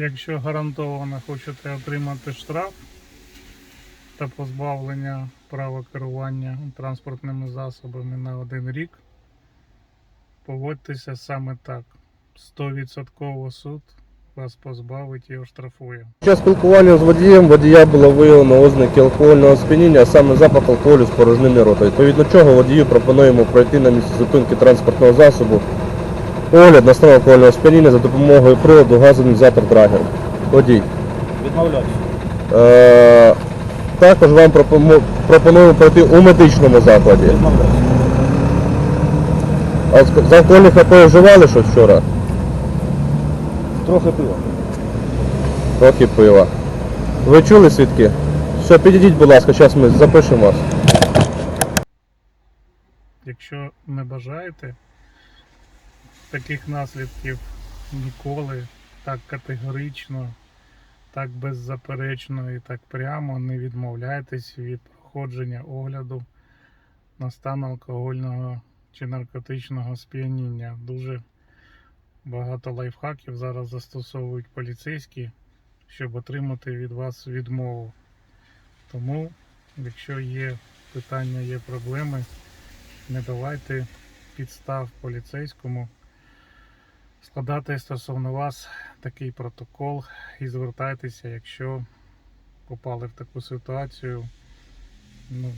Якщо гарантовано хочете отримати штраф та позбавлення права керування транспортними засобами на один рік, поводьтеся саме так. 100% суд вас позбавить і оштрафує. Час спілкування з водієм водія було виявлено ознаки алкогольного сп'яніння, а саме запах алкоголю з порожнини рота. Відповідно чого водію пропонуємо пройти на місці зупинки транспортного засобу огляд на стан алкогольного сп'яніння за допомогою приладу газонізатор драгер. Водій. Відмовляюсь. Е, також вам пропомо- пропонуємо пройти у медичному закладі. Відмовляюсь. А з з алкогольних напоїв вживали щось вчора? Трохи пива. Трохи пива. Ви чули свідки? Все, підійдіть, будь ласка, зараз ми запишемо вас. Якщо не бажаєте таких наслідків ніколи так категорично, так беззаперечно і так прямо не відмовляйтесь від проходження огляду на стан алкогольного чи наркотичного сп'яніння. Дуже багато лайфхаків зараз застосовують поліцейські, щоб отримати від вас відмову. Тому, якщо є питання, є проблеми, не давайте підстав поліцейському складати стосовно вас такий протокол і звертайтеся, якщо попали в таку ситуацію. Ну,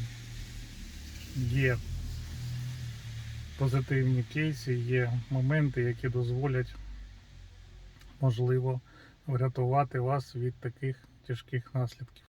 є позитивні кейси, є моменти, які дозволять, можливо, врятувати вас від таких тяжких наслідків.